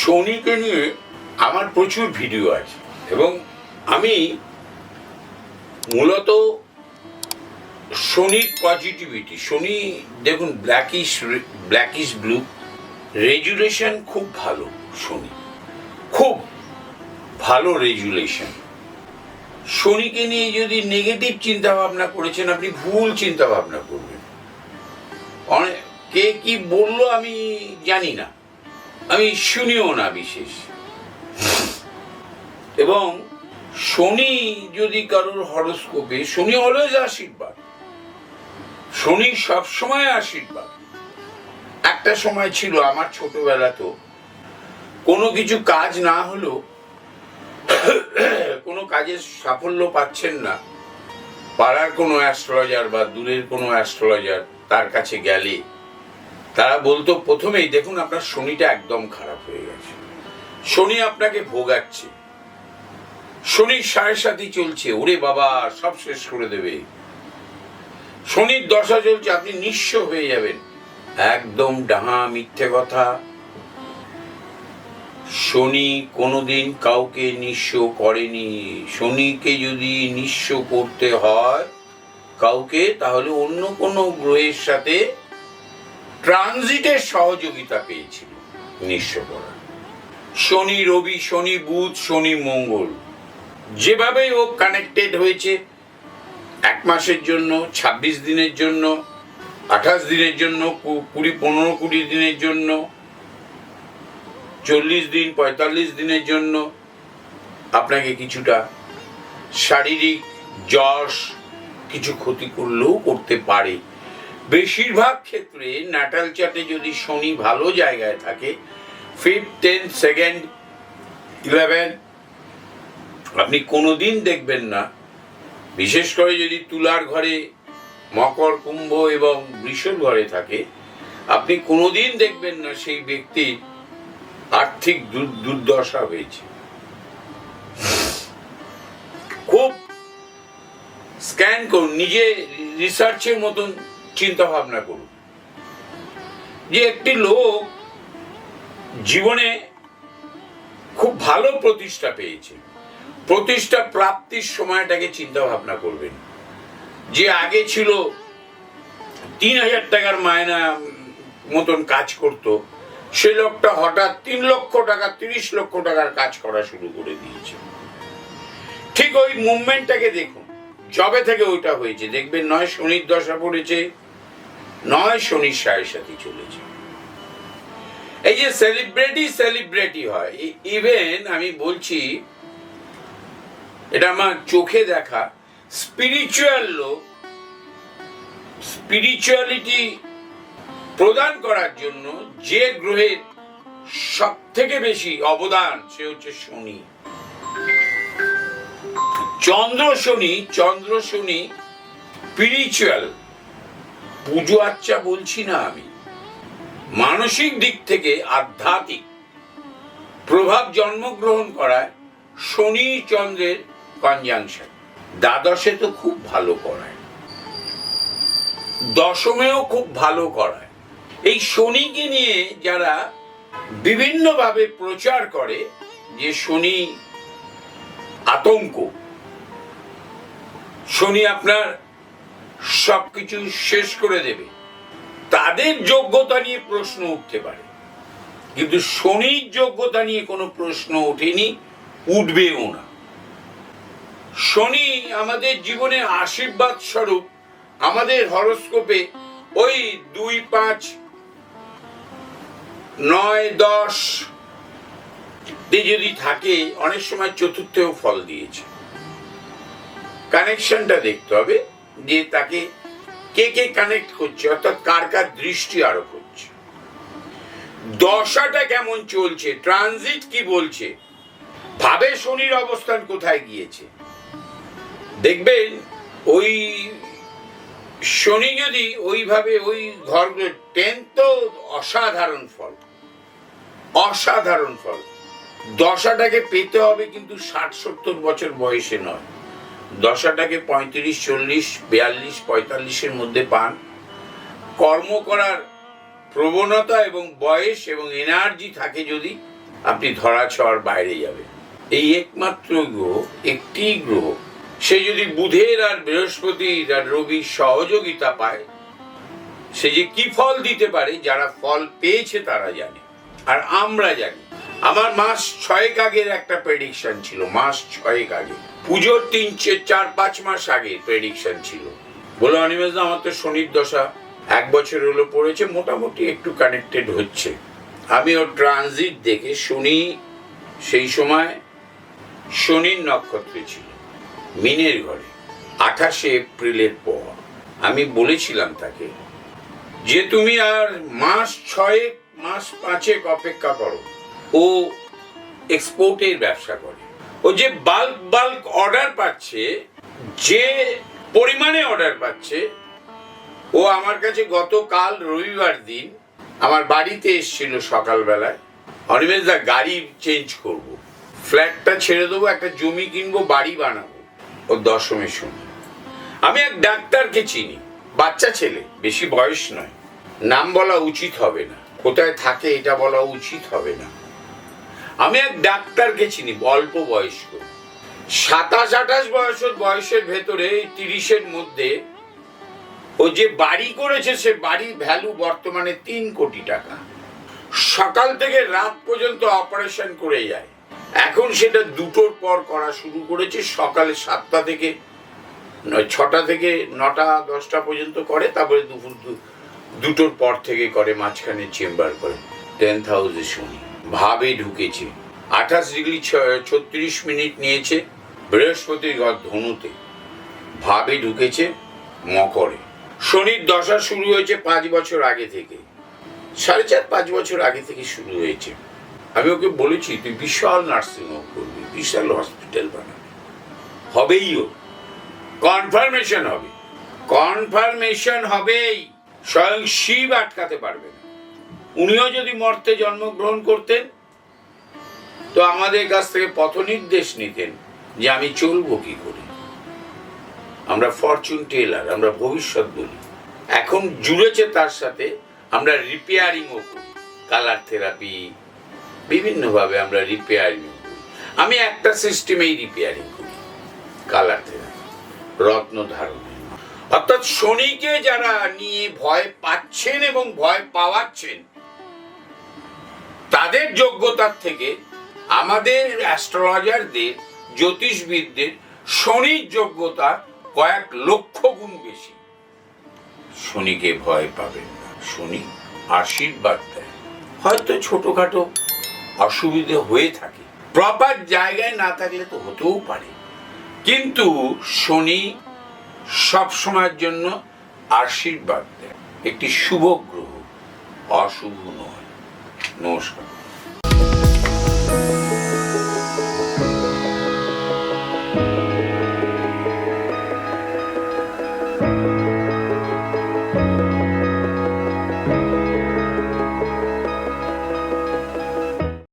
শনিকে নিয়ে আমার প্রচুর ভিডিও আছে। এবং আমি মূলত শনির পজিটিভিটি শনি দেখুন ব্ল্যাকিশ ব্ল্যাকিশ ব্লু রেজুলেশন খুব ভালো শনি খুব ভালো রেজুলেশন। শনিকে নিয়ে যদি নেগেটিভ চিন্তা ভাবনা করেছেন, আপনি ভুল চিন্তা ভাবনা করবেন। অনেক কে কি বলল আমি জানি না। আমি শুনিও না বিশেষ। এবং শনি যদি কারোর হরস্কোপে, শনি অলওয়েজ আশীর্বাদ। শনি সবসময় আশীর্বাদ। একটা সময় ছিল আমার ছোটবেলা তো, কোনো কিছু কাজ না হলেও, কোনো কাজে সাফল্য পাচ্ছেন না। পাড়ার কোনো অ্যাস্ট্রোলজার বা দূরের কোনো অ্যাস্ট্রোলজার তার কাছে গেলে তারা বলতো, প্রথমেই দেখুন আপনার শনিটা একদম খারাপ হয়ে গেছে। শনি আপনাকে ভোগাচ্ছে। শনির সাড়ে সাথী চলছে। ওরে বাবা, সব শেষ করে দেবে। শনির দশা চলছে, আপনি নিঃস্ব হয়ে যাবেন। একদম ডাহা মিথ্যে কথা। শনি কোনোদিন কাউকে নিঃস্ব করেনি। শনিকে যদি নিঃস্ব করতে হয় কাউকে, তাহলে অন্য কোনো গ্রহের সাথে ট্রানজিটের সহযোগিতা পেয়েছিল নিঃস্ব করা শনি রবি, শনি বুধ, শনি মঙ্গল যেভাবে ও কানেক্টেড হয়েছে, এক মাসের জন্য ২৬ দিনের জন্য, আঠাশ দিনের জন্য কুড়ি, পনেরো, কুড়ি দিনের জন্য, চল্লিশ দিন, পঁয়তাল্লিশ দিনের জন্য, আপনাকে কিছুটা শারীরিক যশ, কিছু ক্ষতি করলেও করতে পারে। বেশিরভাগ ক্ষেত্রে নাটাল চার্টে যদি শনি ভালো জায়গায় থাকে ফিফথ টেন সেকেন্ড ইলেভেন আপনি কোনোদিন দেখবেন না। বিশেষ করে যদি তুলার ঘরে মকর কুম্ভ এবং বৃষর ঘরে থাকে, আপনি কোনোদিন দেখবেন না সেই ব্যক্তির আর্থিক দুর্দশা হয়েছে। খুব স্ক্যান করুন, নিজে রিসার্চের মতন চিন্তা ভাবনা করুন। যে একটি লোক জীবনে খুব ভালো প্রতিষ্ঠা পেয়েছে। প্রতিষ্ঠা প্রাপ্তির সময়টাকে চিন্তা ভাবনা করবেন। যে আগে ছিল তিন হাজার টাকার মায়না মতন কাজ করত। সে লোকটা হঠাৎ তিন লক্ষ টাকা, তিরিশ লক্ষ টাকার কাজ করা শুরু করে দিয়েছে। ঠিক ওই মুভমেন্টটাকে দেখুন। জবে থেকে ওইটা হয়েছে, দেখবেন নয় শনির দশা পড়েছে নয় শনির সাড়ে সাথে চলেছে। এই যে সেলিব্রিটি সেলিব্রিটি হয় ইভেন আমি বলছি, এটা আমার চোখে দেখা স্পিরিচুয়াল লোক স্পিরিচুয়ালিটি প্রদান করার জন্য যে গ্রহের সব থেকে বেশি অবদান, সে হচ্ছে শনি। চন্দ্র শনি চন্দ্র শনি স্পিরিচুয়াল পুজো আচ্চা বলছি না আমি। মানসিক দিক থেকে আধ্যাত্মিক। প্রভাব জন্মগ্রহণ করায় শনি চন্দ্রের কনজাংশন দ্বাদশে তো খুব ভালো করায়। দশমেও খুব ভালো করায়। এই শনিকে নিয়ে যারা বিভিন্নভাবে প্রচার করে যে শনি আতঙ্ক, শনি আপনার সবকিছু শেষ করে দেবে। তাদের যোগ্যতা নিয়ে প্রশ্ন উঠতে পারে। কিন্তু শনির যোগ্যতা নিয়ে কোনো প্রশ্ন ওঠেনি, উঠবেও না। শনি আমাদের জীবনে আশীর্বাদ স্বরূপ, আমাদের হরস্কোপে ওই দুই পাঁচ, নয়, দশ যদি থাকে, অনেক সময় চতুর্থেও ফল দিয়েছে। কানেকশনটা দেখতে হবে। যে তাকে কে কে কানেক্ট করছে, অর্থাৎ কার কার দৃষ্টি আরোপ হচ্ছে দশাটা কেমন চলছে ট্রানজিট কি বলছে, ভাবে শনির অবস্থান কোথায় গিয়েছে। দেখবেন, ওই শনি যদি ওইভাবে ওই ঘরগুলো টেন তো অসাধারণ ফল অসাধারণ ফল। দশাটাকে পেতে হবে কিন্তু ষাট সত্তর বছর বয়সে নয়। দশাটাকে পঁয়ত্রিশ, চল্লিশ, বিয়াল্লিশ, পঁয়তাল্লিশের মধ্যে পান। কর্ম করার প্রবণতা এবং বয়স এবং এনার্জি থাকে যদি আপনি ধরা ছোঁয়ার বাইরে যাবেন। এই একমাত্র গ্রহ, একটি গ্রহ, সে যদি বুধের আর বৃহস্পতির আর রবির সহযোগিতা পায়, সে যে কি ফল দিতে পারে, যারা ফল পেয়েছে তারা জানে। আর আমরা জানি, আমার মাস ছয়েক আগের একটা প্রেডিকশন ছিল, মাস ছয়েক আগে। পুজোর তিন চার, পাঁচ মাস আগে প্রেডিকশন ছিল। বলো অনিমেষ আমার তো শনির দশা এক বছর হলো, পড়েছে, মোটামুটি একটু কানেক্টেড হচ্ছে। আমি ওর ট্রানজিট দেখে শনি, সেই সময় শনির নক্ষত্রে ছিল, মিনের ঘরে, আঠাশে এপ্রিলের পর। আমি বলেছিলাম তাকে যে তুমি আর মাস ছয়েক, মাস পাঁচেক অপেক্ষা করো। ও এক্সপোর্টের ব্যবসা করে। ও যে বাল্ক বাল্ক অর্ডার পাচ্ছে, যে পরিমাণে অর্ডার পাচ্ছে, ও আমার কাছে গতকাল রবিবার দিন আমার বাড়িতে এসেছিল সকালবেলায়, অনিমেষ দা, গাড়ি চেঞ্জ করব। ফ্ল্যাটটা ছেড়ে দেবো, একটা জমি কিনবো, বাড়ি বানাবো। ও দশমের সময় আমি এক ডাক্তারকে চিনি, বাচ্চা ছেলে, বেশি বয়স নয়। নাম বলা উচিত হবে না। কোথায় থাকে এটা বলা উচিত হবে না। আমি এক ডাক্তারকে চিনি, অল্প বয়স্ক। সাতাশ আঠাশ বয়সের বয়সের ভেতরে, এই তিরিশের মধ্যে, ও যে বাড়ি করেছে, সে বাড়ির ভ্যালু বর্তমানে তিন কোটি টাকা। সকাল থেকে রাত পর্যন্ত অপারেশন করে যায়। এখন সেটা দুটোর পর করা শুরু করেছে, সকালে সাতটা থেকে ছটা থেকে নটা, দশটা পর্যন্ত করে, তারপরে দুপুর দুটোর পর থেকে করে, মাঝখানে চেম্বার করে। টেন হাউসে শুনি। ভাবে ঢুকেছে। আঠাশ ডিগ্রি ছত্রিশ মিনিট নিয়েছে বৃহস্পতির ঘর ধনুতে। ভাবে ঢুকেছে মকরে। শনির দশা শুরু হয়েছে পাঁচ বছর আগে থেকে। সাড়ে চার, পাঁচ বছর আগে থেকে শুরু হয়েছে। আমি ওকে বলেছি, তুই বিশাল নার্সিং হোম করবি, বিশাল হসপিটাল বানাবি। হবেই ও। কনফার্মেশন হবে। কনফার্মেশন হবেই। স্বয়ং শিব আটকাতে পারবে না। উনিও যদি মর্তে জন্মগ্রহণ করতেন, তো আমাদের কাছ থেকে পথ নির্দেশ নিতেন যে আমি চলবো কি করে। আমরা ফরচুন টেলার আমরা ভবিষ্যৎ বলি। এখন জুড়েছে তার সাথে আমরা রিপেয়ারিংও করি কালার থেরাপি বিভিন্নভাবে আমরা রিপেয়ারিং করি। আমি একটা সিস্টেমেই রিপেয়ারিং করি কালার থেরাপি রত্ন ধারণ অর্থাৎ শনিকে যারা নিয়ে ভয় পাচ্ছেন এবং ভয় পাওয়াচ্ছেন তাদের যোগ্যতার থেকে আমাদের অ্যাস্ট্রোলজারদের, জ্যোতিষবিদদের শনির যোগ্যতা কয়েক লক্ষ গুণ বেশি। শনিকে ভয় পাবেন না। শনি আশীর্বাদ দেয়। হয়তো ছোটখাটো অসুবিধে হয়ে থাকে। প্রপার জায়গায় না থাকলে তো হতেও পারে। কিন্তু শনি সব সময়ের জন্য আশীর্বাদ দেয়। একটি শুভ গ্রহ, অশুভ নয়। ножках.